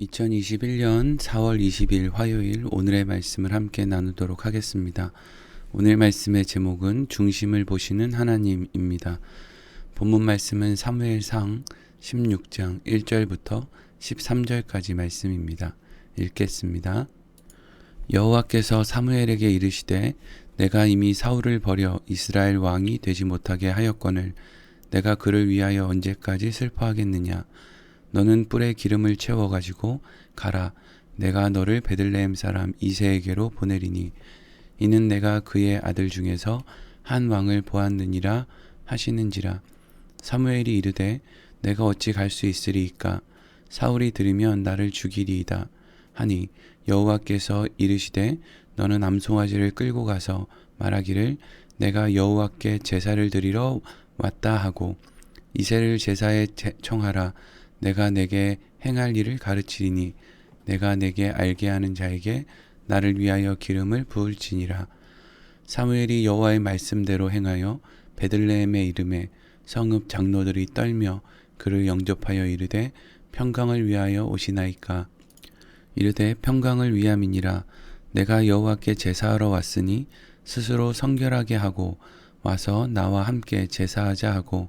2021년 4월 20일 화요일 오늘의 말씀을 함께 나누도록 하겠습니다. 오늘 말씀의 제목은 중심을 보시는 하나님입니다. 본문 말씀은 사무엘상 16장 1절부터 13절까지 말씀입니다. 읽겠습니다. 여호와께서 사무엘에게 이르시되 내가 이미 사울을 버려 이스라엘 왕이 되지 못하게 하였거늘 내가 그를 위하여 언제까지 슬퍼하겠느냐 너는 뿔에 기름을 채워 가지고 가라. 내가 너를 베들레헴 사람 이세에게로 보내리니 이는 내가 그의 아들 중에서 한 왕을 보았느니라 하시는지라. 사무엘이 이르되 내가 어찌 갈 수 있으리이까? 사울이 들으면 나를 죽이리이다. 하니 여호와께서 이르시되 너는 암송아지를 끌고 가서 말하기를 내가 여호와께 제사를 드리러 왔다 하고 이세를 제사에 청하라 내가 내게 행할 일을 가르치리니 내가 내게 알게 하는 자에게 나를 위하여 기름을 부을지니라. 사무엘이 여호와의 말씀대로 행하여 베들레헴의 이름에 성읍 장로들이 떨며 그를 영접하여 이르되 평강을 위하여 오시나이까? 이르되 평강을 위함이니라. 내가 여호와께 제사하러 왔으니 스스로 성결하게 하고 와서 나와 함께 제사하자 하고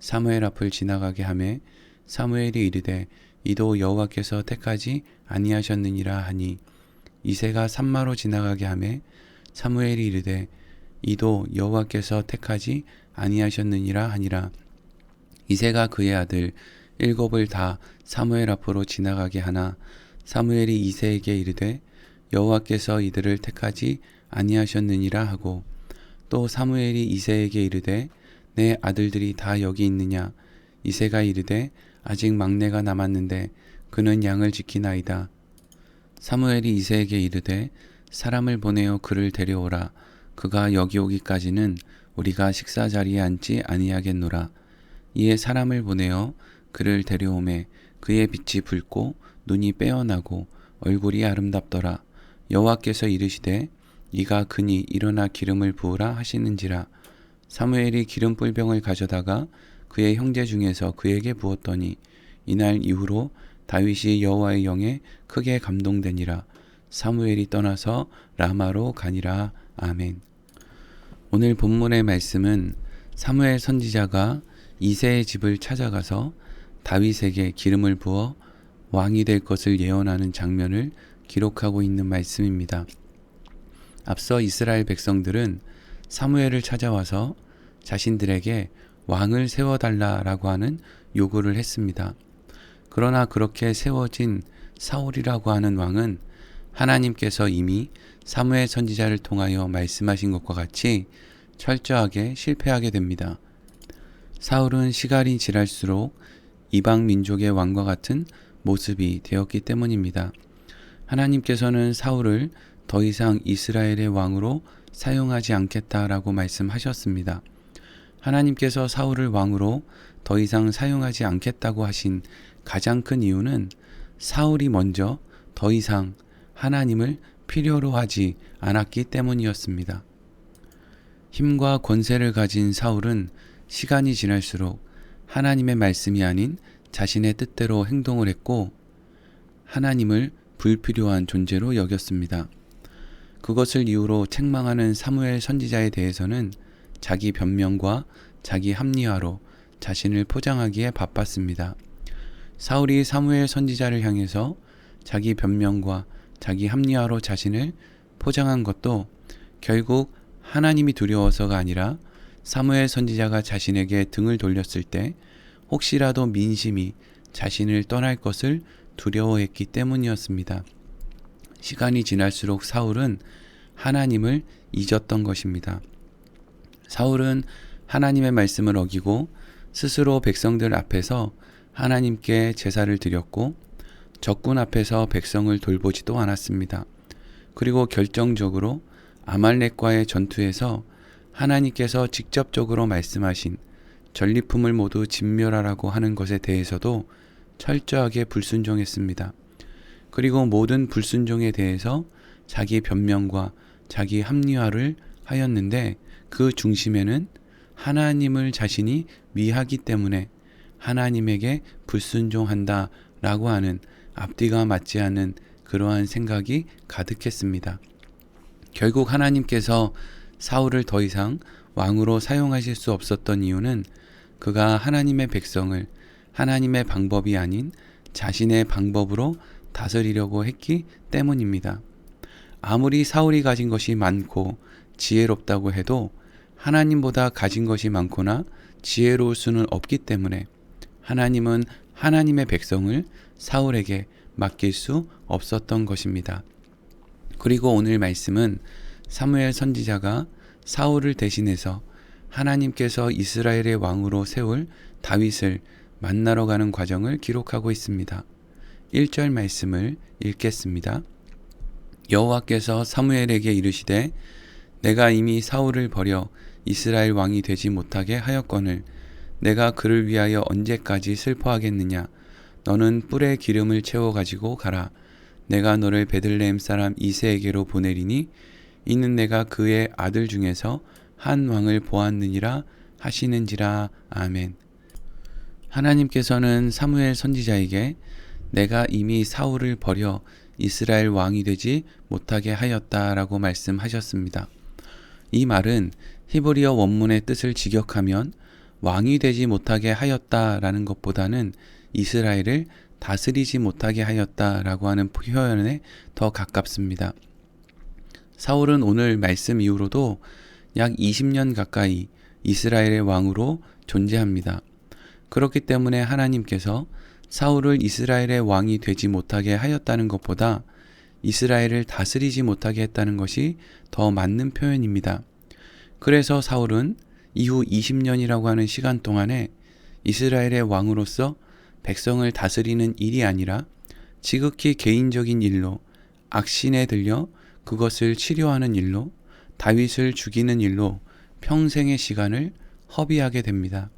사무엘 앞을 지나가게 하매 사무엘이 이르되 이도 여호와께서 택하지 아니하셨느니라 하니 이세가 산마로 지나가게 하매 사무엘이 이르되 이도 여호와께서 택하지 아니하셨느니라 하니라. 이세가 그의 아들 일곱을 다 사무엘 앞으로 지나가게 하나 사무엘이 이세에게 이르되 여호와께서 이들을 택하지 아니하셨느니라 하고 또 사무엘이 이세에게 이르되 내 아들들이 다 여기 있느냐? 이세가 이르되 아직 막내가 남았는데 그는 양을 지키나이다. 사무엘이 이세에게 이르되 사람을 보내어 그를 데려오라. 그가 여기 오기까지는 우리가 식사 자리에 앉지 아니하겠노라. 이에 사람을 보내어 그를 데려오매 그의 빛이 붉고 눈이 빼어나고 얼굴이 아름답더라. 여호와께서 이르시되 이가 그니 일어나 기름을 부으라 하시는지라 사무엘이 기름 뿔 병을 가져다가 그의 형제 중에서 그에게 부었더니 이날 이후로 다윗이 여호와의 영에 크게 감동되니라 사무엘이 떠나서 라마로 가니라 아멘. 오늘 본문의 말씀은 사무엘 선지자가 이세의 집을 찾아가서 다윗에게 기름을 부어 왕이 될 것을 예언하는 장면을 기록하고 있는 말씀입니다. 앞서 이스라엘 백성들은 사무엘을 찾아와서 자신들에게 왕을 세워달라라고 하는 요구를 했습니다. 그러나 그렇게 세워진 사울이라고 하는 왕은 하나님께서 이미 사무엘 선지자를 통하여 말씀하신 것과 같이 철저하게 실패하게 됩니다. 사울은 시간이 지날수록 이방 민족의 왕과 같은 모습이 되었기 때문입니다. 하나님께서는 사울을 더 이상 이스라엘의 왕으로 사용하지 않겠다라고 말씀하셨습니다. 하나님께서 사울을 왕으로 더 이상 사용하지 않겠다고 하신 가장 큰 이유는 사울이 먼저 더 이상 하나님을 필요로 하지 않았기 때문이었습니다. 힘과 권세를 가진 사울은 시간이 지날수록 하나님의 말씀이 아닌 자신의 뜻대로 행동을 했고 하나님을 불필요한 존재로 여겼습니다. 그것을 이유로 책망하는 사무엘 선지자에 대해서는 자기 변명과 자기 합리화로 자신을 포장하기에 바빴습니다. 사울이 사무엘 선지자를 향해서 자기 변명과 자기 합리화로 자신을 포장한 것도 결국 하나님이 두려워서가 아니라 사무엘 선지자가 자신에게 등을 돌렸을 때 혹시라도 민심이 자신을 떠날 것을 두려워했기 때문이었습니다. 시간이 지날수록 사울은 하나님을 잊었던 것입니다. 사울은 하나님의 말씀을 어기고 스스로 백성들 앞에서 하나님께 제사를 드렸고 적군 앞에서 백성을 돌보지도 않았습니다. 그리고 결정적으로 아말렉과의 전투에서 하나님께서 직접적으로 말씀하신 전리품을 모두 진멸하라고 하는 것에 대해서도 철저하게 불순종했습니다. 그리고 모든 불순종에 대해서 자기 변명과 자기 합리화를 하였는데 그 중심에는 하나님을 자신이 위하기 때문에 하나님에게 불순종한다 라고 하는 앞뒤가 맞지 않는 그러한 생각이 가득했습니다. 결국 하나님께서 사울을 더 이상 왕으로 사용하실 수 없었던 이유는 그가 하나님의 백성을 하나님의 방법이 아닌 자신의 방법으로 다스리려고 했기 때문입니다. 아무리 사울이 가진 것이 많고 지혜롭다고 해도 하나님보다 가진 것이 많거나 지혜로울 수는 없기 때문에 하나님은 하나님의 백성을 사울에게 맡길 수 없었던 것입니다. 그리고 오늘 말씀은 사무엘 선지자가 사울을 대신해서 하나님께서 이스라엘의 왕으로 세울 다윗을 만나러 가는 과정을 기록하고 있습니다. 1절 말씀을 읽겠습니다. 여호와께서 사무엘에게 이르시되 내가 이미 사울을 버려 이스라엘 왕이 되지 못하게 하였거늘 내가 그를 위하여 언제까지 슬퍼하겠느냐 너는 뿔에 기름을 채워 가지고 가라 내가 너를 베들레헴 사람 이세에게로 보내리니 이는 내가 그의 아들 중에서 한 왕을 보았느니라 하시는지라 아멘. 하나님께서는 사무엘 선지자에게 내가 이미 사울을 버려 이스라엘 왕이 되지 못하게 하였다라고 말씀하셨습니다. 이 말은 히브리어 원문의 뜻을 직역하면 왕이 되지 못하게 하였다라는 것보다는 이스라엘을 다스리지 못하게 하였다라고 하는 표현에 더 가깝습니다. 사울은 오늘 말씀 이후로도 약 20년 가까이 이스라엘의 왕으로 존재합니다. 그렇기 때문에 하나님께서 사울을 이스라엘의 왕이 되지 못하게 하였다는 것보다 이스라엘을 다스리지 못하게 했다는 것이 더 맞는 표현입니다. 그래서 사울은 이후 20년이라고 하는 시간 동안에 이스라엘의 왕으로서 백성을 다스리는 일이 아니라 지극히 개인적인 일로 악신에 들려 그것을 치료하는 일로 다윗을 죽이는 일로 평생의 시간을 허비하게 됩니다.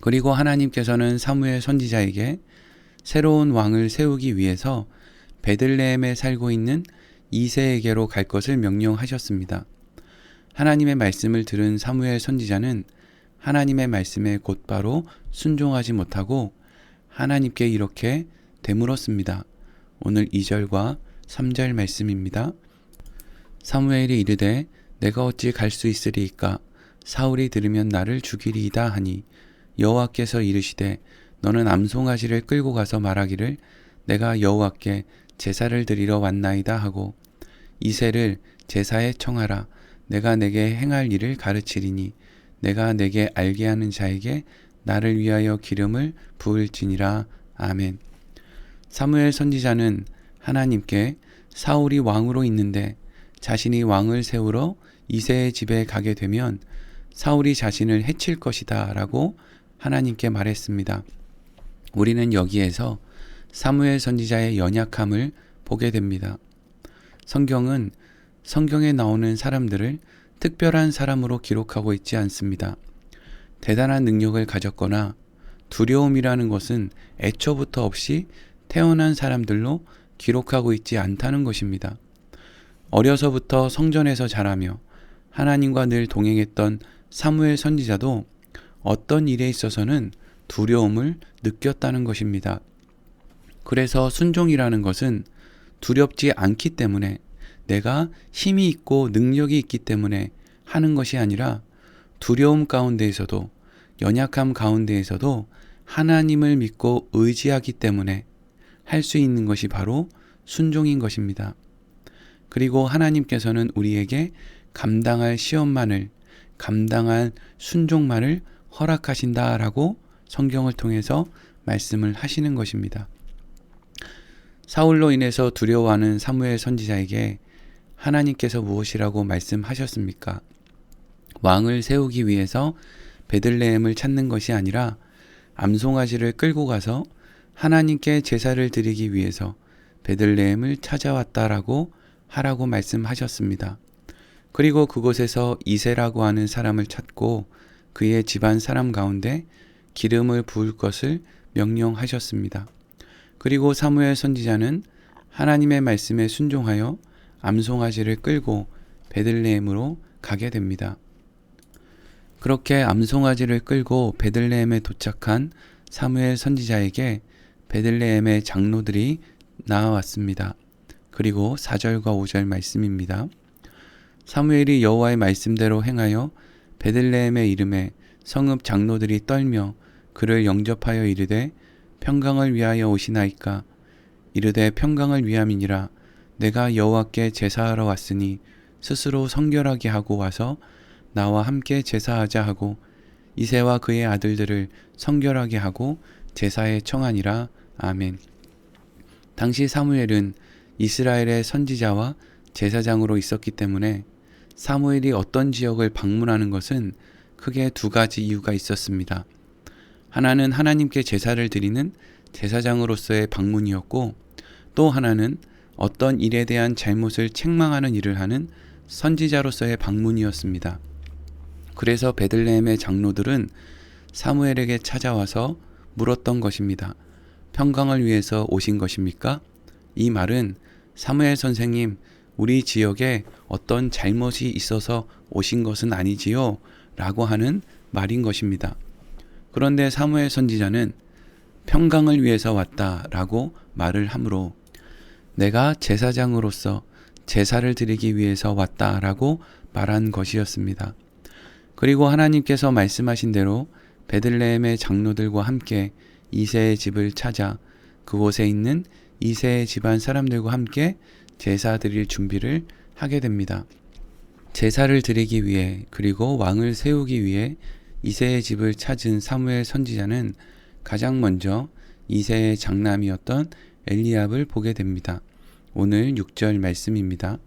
그리고 하나님께서는 사무엘 선지자에게 새로운 왕을 세우기 위해서 베들레헴에 살고 있는 이세에게로 갈 것을 명령하셨습니다. 하나님의 말씀을 들은 사무엘 선지자는 하나님의 말씀에 곧바로 순종하지 못하고 하나님께 이렇게 되물었습니다. 오늘 2절과 3절 말씀입니다. 사무엘이 이르되 내가 어찌 갈 수 있으리이까 사울이 들으면 나를 죽이리이다 하니 여호와께서 이르시되 너는 암송아지를 끌고 가서 말하기를 내가 여호와께 제사를 드리러 왔나이다 하고 이세를 제사에 청하라. 내가 내게 행할 일을 가르치리니 내가 내게 알게 하는 자에게 나를 위하여 기름을 부을지니라. 아멘. 사무엘 선지자는 하나님께 사울이 왕으로 있는데 자신이 왕을 세우러 이세의 집에 가게 되면 사울이 자신을 해칠 것이다. 라고 하나님께 말했습니다. 우리는 여기에서 사무엘 선지자의 연약함을 보게 됩니다. 성경은 성경에 나오는 사람들을 특별한 사람으로 기록하고 있지 않습니다. 대단한 능력을 가졌거나 두려움이라는 것은 애초부터 없이 태어난 사람들로 기록하고 있지 않다는 것입니다. 어려서부터 성전에서 자라며 하나님과 늘 동행했던 사무엘 선지자도 어떤 일에 있어서는 두려움을 느꼈다는 것입니다. 그래서 순종이라는 것은 두렵지 않기 때문에 내가 힘이 있고 능력이 있기 때문에 하는 것이 아니라 두려움 가운데에서도 연약함 가운데에서도 하나님을 믿고 의지하기 때문에 할 수 있는 것이 바로 순종인 것입니다. 그리고 하나님께서는 우리에게 감당할 시험만을, 감당할 순종만을 허락하신다라고 성경을 통해서 말씀을 하시는 것입니다. 사울로 인해서 두려워하는 사무엘 선지자에게 하나님께서 무엇이라고 말씀하셨습니까? 왕을 세우기 위해서 베들레헴을 찾는 것이 아니라 암송아지를 끌고 가서 하나님께 제사를 드리기 위해서 베들레헴을 찾아왔다라고 하라고 말씀하셨습니다. 그리고 그곳에서 이세라고 하는 사람을 찾고 그의 집안 사람 가운데 기름을 부을 것을 명령하셨습니다. 그리고 사무엘 선지자는 하나님의 말씀에 순종하여 암송아지를 끌고 베들레헴으로 가게 됩니다. 그렇게 암송아지를 끌고 베들레헴에 도착한 사무엘 선지자에게 베들레헴의 장로들이 나와왔습니다. 그리고 4절과 5절 말씀입니다. 사무엘이 여호와의 말씀대로 행하여 베들레헴의 이름에 성읍 장로들이 떨며 그를 영접하여 이르되 평강을 위하여 오시나이까? 이르되 평강을 위함이니라. 내가 여호와께 제사하러 왔으니 스스로 성결하게 하고 와서 나와 함께 제사하자 하고 이세와 그의 아들들을 성결하게 하고 제사에 청하니라. 아멘. 당시 사무엘은 이스라엘의 선지자와 제사장으로 있었기 때문에 사무엘이 어떤 지역을 방문하는 것은 크게 두 가지 이유가 있었습니다. 하나는 하나님께 제사를 드리는 제사장으로서의 방문이었고 또 하나는 어떤 일에 대한 잘못을 책망하는 일을 하는 선지자로서의 방문이었습니다. 그래서 베들레헴의 장로들은 사무엘에게 찾아와서 물었던 것입니다. 평강을 위해서 오신 것입니까? 이 말은 사무엘 선생님, 우리 지역에 어떤 잘못이 있어서 오신 것은 아니지요? 라고 하는 말인 것입니다. 그런데 사무엘 선지자는 평강을 위해서 왔다 라고 말을 하므로 내가 제사장으로서 제사를 드리기 위해서 왔다 라고 말한 것이었습니다. 그리고 하나님께서 말씀하신 대로 베들레헴의 장로들과 함께 이세의 집을 찾아 그곳에 있는 이세의 집안 사람들과 함께 제사 드릴 준비를 하게 됩니다. 제사를 드리기 위해 그리고 왕을 세우기 위해 이세의 집을 찾은 사무엘 선지자는 가장 먼저 이세의 장남이었던 엘리압을 보게 됩니다. 오늘 6절 말씀입니다.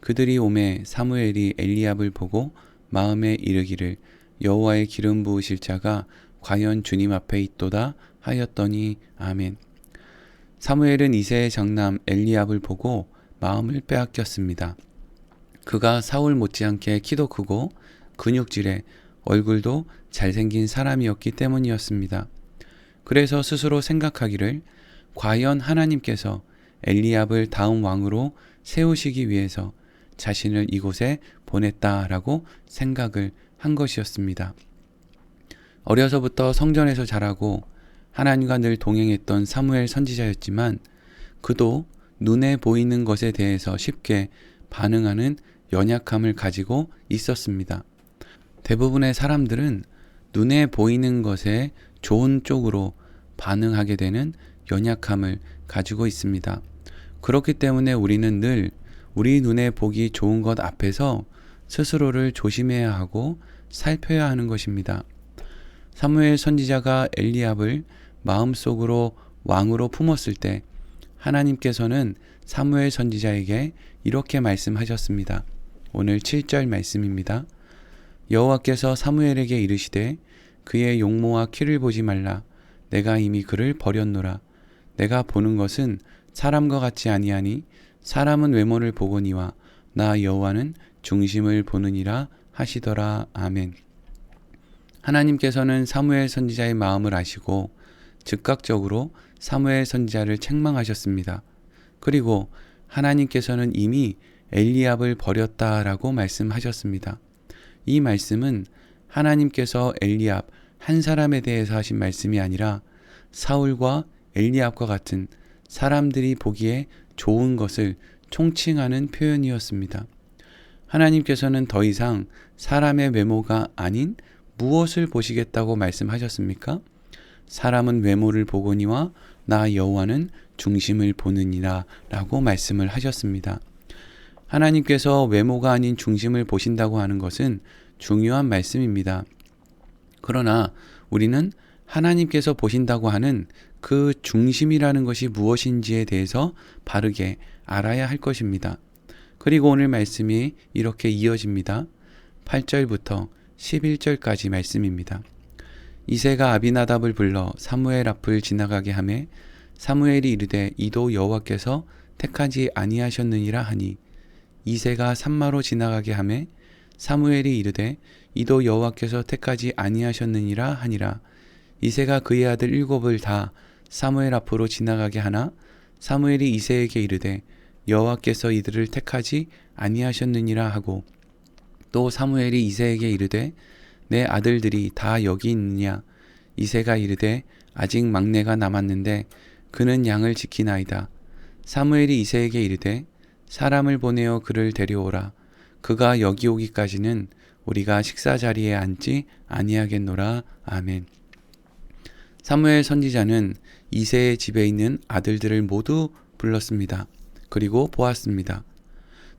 그들이 오매 사무엘이 엘리압을 보고 마음에 이르기를 여호와의 기름 부으실 자가 과연 주님 앞에 있도다 하였더니 아멘. 사무엘은 이세의 장남 엘리압을 보고 마음을 빼앗겼습니다. 그가 사울 못지않게 키도 크고 근육질에 얼굴도 잘생긴 사람이었기 때문이었습니다. 그래서 스스로 생각하기를 과연 하나님께서 엘리압을 다음 왕으로 세우시기 위해서 자신을 이곳에 보냈다라고 생각을 한 것이었습니다. 어려서부터 성전에서 자라고 하나님과 늘 동행했던 사무엘 선지자였지만 그도 눈에 보이는 것에 대해서 쉽게 반응하는 연약함을 가지고 있었습니다. 대부분의 사람들은 눈에 보이는 것에 좋은 쪽으로 반응하게 되는 연약함을 가지고 있습니다. 그렇기 때문에 우리는 늘 우리 눈에 보기 좋은 것 앞에서 스스로를 조심해야 하고 살펴야 하는 것입니다. 사무엘 선지자가 엘리압을 마음속으로 왕으로 품었을 때 하나님께서는 사무엘 선지자에게 이렇게 말씀하셨습니다. 오늘 7절 말씀입니다. 여호와께서 사무엘에게 이르시되 그의 용모와 키를 보지 말라 내가 이미 그를 버렸노라 내가 보는 것은 사람과 같지 아니하니 사람은 외모를 보거니와 나 여호와는 중심을 보느니라 하시더라 아멘. 하나님께서는 사무엘 선지자의 마음을 아시고 즉각적으로 사무엘 선지자를 책망하셨습니다. 그리고 하나님께서는 이미 엘리압을 버렸다라고 말씀하셨습니다. 이 말씀은 하나님께서 엘리압 한 사람에 대해서 하신 말씀이 아니라 사울과 엘리압과 같은 사람들이 보기에 좋은 것을 총칭하는 표현이었습니다. 하나님께서는 더 이상 사람의 외모가 아닌 무엇을 보시겠다고 말씀하셨습니까? 사람은 외모를 보거니와 나 여호와는 중심을 보느니라 라고 말씀을 하셨습니다. 하나님께서 외모가 아닌 중심을 보신다고 하는 것은 중요한 말씀입니다. 그러나 우리는 하나님께서 보신다고 하는 그 중심이라는 것이 무엇인지에 대해서 바르게 알아야 할 것입니다. 그리고 오늘 말씀이 이렇게 이어집니다. 8절부터 11절까지 말씀입니다. 이세가 아비나답을 불러 사무엘 앞을 지나가게 하매 사무엘이 이르되 이도 여호와께서 택하지 아니하셨느니라 하니 이세가 산마로 지나가게 하매 사무엘이 이르되 이도 여호와께서 택하지 아니하셨느니라 하니라. 이세가 그의 아들 일곱을 다 사무엘 앞으로 지나가게 하나 사무엘이 이세에게 이르되 여호와께서 이들을 택하지 아니하셨느니라 하고 또 사무엘이 이세에게 이르되 내 아들들이 다 여기 있느냐? 이세가 이르되 아직 막내가 남았는데 그는 양을 지키나이다. 사무엘이 이세에게 이르되 사람을 보내어 그를 데려오라. 그가 여기 오기까지는 우리가 식사 자리에 앉지 아니하겠노라. 아멘. 사무엘 선지자는 이세의 집에 있는 아들들을 모두 불렀습니다. 그리고 보았습니다.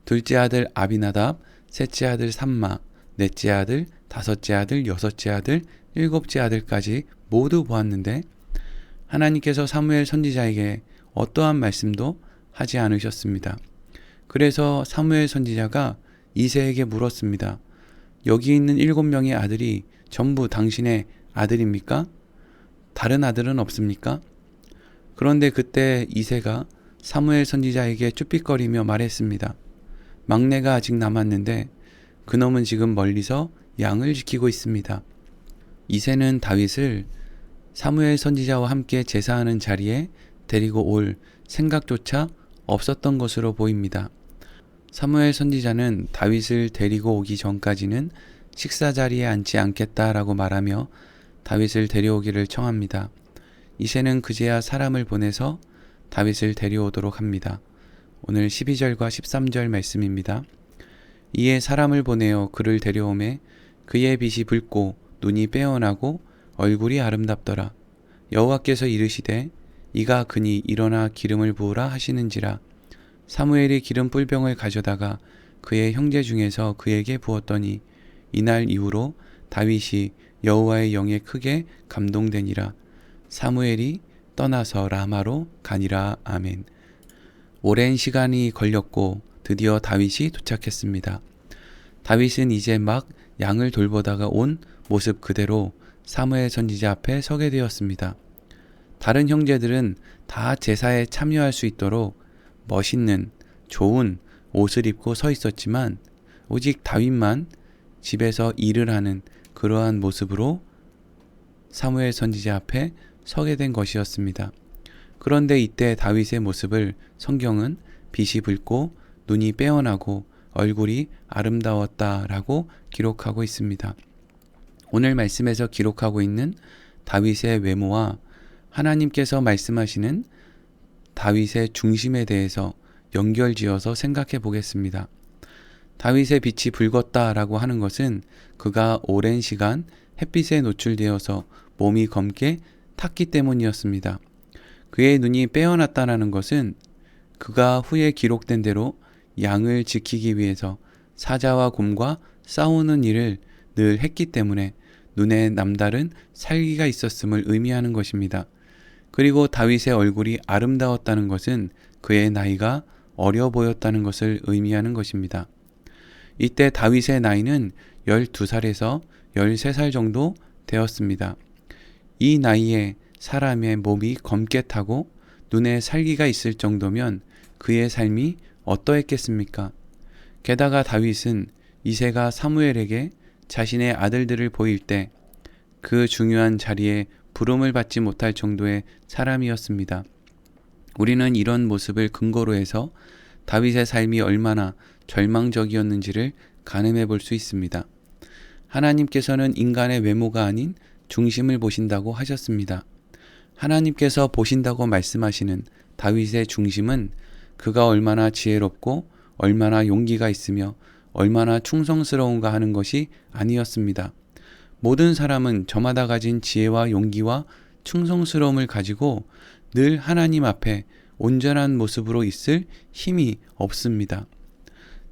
둘째 아들 아비나답, 셋째 아들 삼마, 넷째 아들, 다섯째 아들, 여섯째 아들, 일곱째 아들까지 모두 보았는데 하나님께서 사무엘 선지자에게 어떠한 말씀도 하지 않으셨습니다. 그래서 사무엘 선지자가 이세에게 물었습니다. 여기 있는 일곱 명의 아들이 전부 당신의 아들입니까? 다른 아들은 없습니까? 그런데 그때 이세가 사무엘 선지자에게 쭈삣거리며 말했습니다. 막내가 아직 남았는데 그놈은 지금 멀리서 양을 지키고 있습니다. 이세는 다윗을 사무엘 선지자와 함께 제사하는 자리에 데리고 올 생각조차 없었던 것으로 보입니다. 사무엘 선지자는 다윗을 데리고 오기 전까지는 식사 자리에 앉지 않겠다라고 말하며 다윗을 데려오기를 청합니다. 이세는 그제야 사람을 보내서 다윗을 데려오도록 합니다. 오늘 12절과 13절 말씀입니다. 이에 사람을 보내어 그를 데려오매 그의 빛이 붉고 눈이 빼어나고 얼굴이 아름답더라. 여호와께서 이르시되 이가 그니 일어나 기름을 부으라 하시는지라 사무엘이 기름 뿔병을 가져다가 그의 형제 중에서 그에게 부었더니 이날 이후로 다윗이 여호와의 영에 크게 감동되니라 사무엘이 떠나서 라마로 가니라 아멘. 오랜 시간이 걸렸고 드디어 다윗이 도착했습니다. 다윗은 이제 막 양을 돌보다가 온 모습 그대로 사무엘 선지자 앞에 서게 되었습니다. 다른 형제들은 다 제사에 참여할 수 있도록 멋있는 좋은 옷을 입고 서 있었지만 오직 다윗만 집에서 일을 하는 그러한 모습으로 사무엘 선지자 앞에 서게 된 것이었습니다. 그런데 이때 다윗의 모습을 성경은 빛이 붉고 눈이 빼어나고 얼굴이 아름다웠다라고 기록하고 있습니다. 오늘 말씀에서 기록하고 있는 다윗의 외모와 하나님께서 말씀하시는 다윗의 중심에 대해서 연결지어서 생각해 보겠습니다. 다윗의 빛이 붉었다라고 하는 것은 그가 오랜 시간 햇빛에 노출되어서 몸이 검게 탔기 때문이었습니다. 그의 눈이 빼어났다라는 것은 그가 후에 기록된 대로 양을 지키기 위해서 사자와 곰과 싸우는 일을 늘 했기 때문에 눈에 남다른 살기가 있었음을 의미하는 것입니다. 그리고 다윗의 얼굴이 아름다웠다는 것은 그의 나이가 어려 보였다는 것을 의미하는 것입니다. 이때 다윗의 나이는 12살에서 13살 정도 되었습니다. 이 나이에 사람의 몸이 검게 타고 눈에 살기가 있을 정도면 그의 삶이 어떠했겠습니까? 게다가 다윗은 이세가 사무엘에게 자신의 아들들을 보일 때 그 중요한 자리에 부름을 받지 못할 정도의 사람이었습니다. 우리는 이런 모습을 근거로 해서 다윗의 삶이 얼마나 절망적이었는지를 가늠해 볼 수 있습니다. 하나님께서는 인간의 외모가 아닌 중심을 보신다고 하셨습니다. 하나님께서 보신다고 말씀하시는 다윗의 중심은 그가 얼마나 지혜롭고 얼마나 용기가 있으며 얼마나 충성스러운가 하는 것이 아니었습니다. 모든 사람은 저마다 가진 지혜와 용기와 충성스러움을 가지고 늘 하나님 앞에 온전한 모습으로 있을 힘이 없습니다.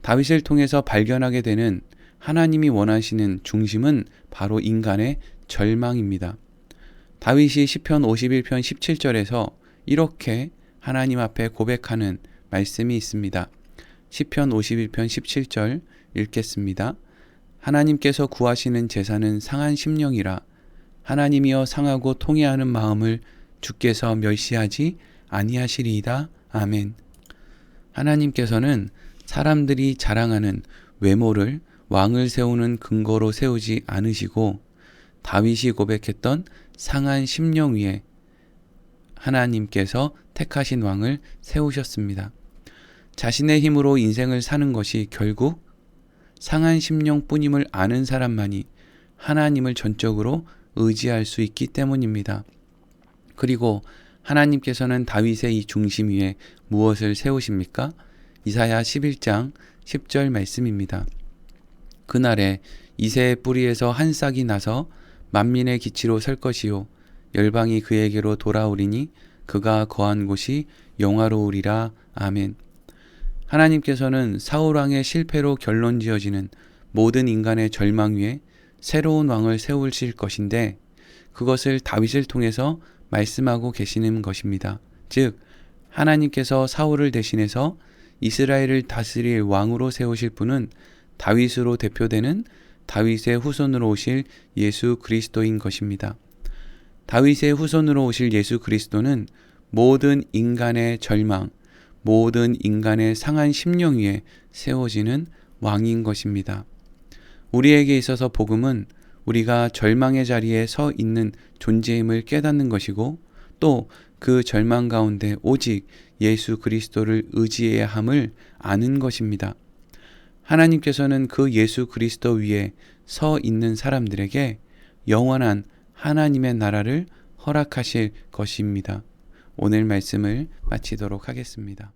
다윗을 통해서 발견하게 되는 하나님이 원하시는 중심은 바로 인간의 절망입니다. 다윗이 시편 51편 17절에서 이렇게 하나님 앞에 고백하는 말씀이 있습니다. 시편 51편 17절 읽겠습니다. 하나님께서 구하시는 제사는 상한 심령이라 하나님이여 상하고 통회하는 마음을 주께서 멸시하지 아니하시리이다. 아멘. 하나님께서는 사람들이 자랑하는 외모를 왕을 세우는 근거로 세우지 않으시고 다윗이 고백했던 상한 심령 위에 하나님께서 택하신 왕을 세우셨습니다. 자신의 힘으로 인생을 사는 것이 결국 상한 심령 뿐임을 아는 사람만이 하나님을 전적으로 의지할 수 있기 때문입니다. 그리고 하나님께서는 다윗의 이 중심 위에 무엇을 세우십니까? 이사야 11장 10절 말씀입니다. 그날에 이새의 뿌리에서 한 싹이 나서 만민의 기치로 설 것이요 열방이 그에게로 돌아오리니 그가 거한 곳이 영화로우리라 아멘. 하나님께서는 사울 왕의 실패로 결론 지어지는 모든 인간의 절망 위에 새로운 왕을 세우실 것인데 그것을 다윗을 통해서 말씀하고 계시는 것입니다. 즉 하나님께서 사울을 대신해서 이스라엘을 다스릴 왕으로 세우실 분은 다윗으로 대표되는 다윗의 후손으로 오실 예수 그리스도인 것입니다. 다윗의 후손으로 오실 예수 그리스도는 모든 인간의 절망, 모든 인간의 상한 심령 위에 세워지는 왕인 것입니다. 우리에게 있어서 복음은 우리가 절망의 자리에 서 있는 존재임을 깨닫는 것이고 또 그 절망 가운데 오직 예수 그리스도를 의지해야 함을 아는 것입니다. 하나님께서는 그 예수 그리스도 위에 서 있는 사람들에게 영원한 하나님의 나라를 허락하실 것입니다. 오늘 말씀을 마치도록 하겠습니다.